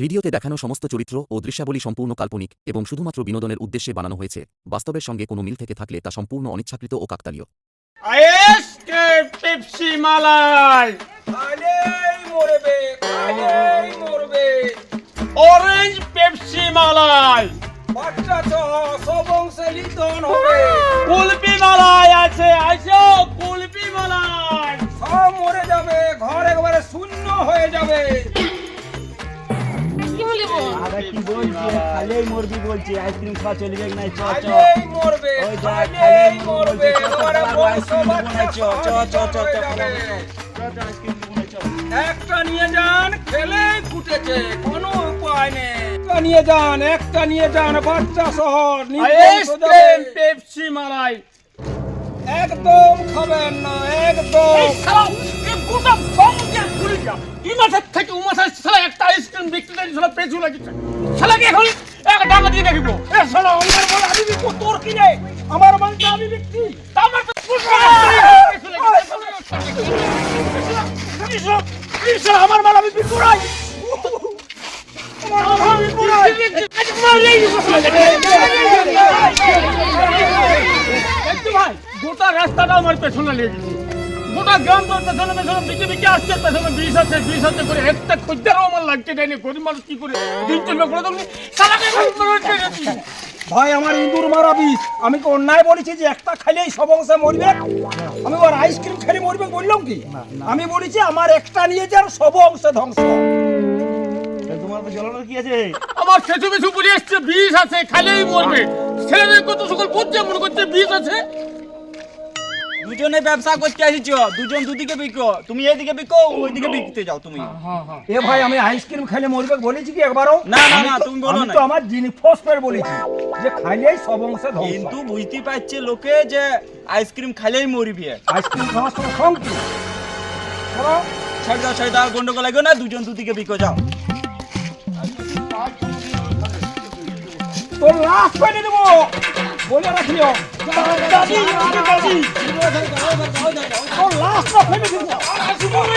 ভিডিওতে দেখানো সমস্ত চরিত্র ও দৃশ্যাবলী সম্পূর্ণ কাল্পনিক এবং শুধুমাত্র বিনোদনের উদ্দেশ্যে বানানো হয়েছে। বাস্তবের সঙ্গে কোনো মিল থেকে থাকলে তা সম্পূর্ণ অনিচ্ছাকৃত ও কাকতালীয়। আয়েসকে পেপসি মালাই। খাইলেই মরবে খাইলেই মরবে। অরেঞ্জ পেপসি মালাই। বাচ্চা ছ সব অংশে লিটন হবে। কুলপি মালাই আছে আইসো কুলপি মালাই। সব মরে যাবে ঘর একবারে শূন্য হয়ে যাবে। আরে কি বলছি? খালেই মরবি বলছি। আইসক্রিম খাওয়া চলবে কি নাই চ চ। মরবে ওই যা, খাইলেই খাইলেই মরবে। মরবে, চ, চ, একবারে চ, বংশ বাচ্চা চ, চ, চ, চ, চ, চ, চ, যাবে। আইসক্রিম একটা নিয়ে যান খেলেই ফুটেছে কোনো উপায় নেই। একটা নিয়ে যান একটা নিয়ে যান বাচ্চা শহর আইসক্রিম পেপসি মালাই। একদম খাবেন না একদম। এই শালা এই গোটা এই মাথার থেকে ও মাথার শালা একটা করে শালা পেছু লাগিছে শালাকে এখন এক টাকা দিয়ে দেখিব এ শালা আমার বলে আমি বিকো তোর কি রে আমার মালটা আমি বিক্রি আমার আমার মাল আমি বিক্রি করাই গোটা রাস্তাটা আমার পেছনে লেগে গেছে গোটা গ্রাম তোর পেছনে পেছনে বিকে বিকে আসছে পেছনে বিষ আছে বিষ আছে করে একটা খদ্দেরও আমার লাগছে দেয়নি গরিব মানুষ কি করে দিন চলবে করে তুমি ভাই আমার ইঁদুর মারা বিষ। আমি কি অন্যায় বলেছি যে একটা খাইলেই সব অংশে মরবে? আমি ওর আইসক্রিম খেলে মরবে বললাম কি? আমি বলেছি আমার একটা নিয়ে যান সব অংশে ধ্বংস তোমার জ্বলানোর কি আছে? আমার খেচু মেছু বলে এসছে বিষ আছে খাইলেই মরবে। ছেলেদের কত সকল বুঝছে মনে করছে বিষ আছে? দুজনে ব্যবসা করতে আসিছ দুজন দুদিকে বিকো তুমি এইদিকে বিকো ওইদিকে বিকতে যাও তুমি। এ ভাই আমি আইসক্রিম খেলে মরবে বলেছি কি একবারও? না, না, না, তুমি বলো না। তো আমার জিনিস ফসফেট বলেছি যে খাইলেই সব অংশে ধ্বংস। কিন্তু বুঝতে পারছে লোকে যে আইসক্রিম খাইলেই মরবে। আইসক্রিম খাওয়ার সময় সঙ্গে ছাড় দাও ছাড় দাও গন্ডগোল লাগবে না দুজন দুদিকে বিকো যাও। তোর লাশ পেটে দেবো। বলে রাখিও। দাদি দাদি তোর লাশটা ফেলে দেবো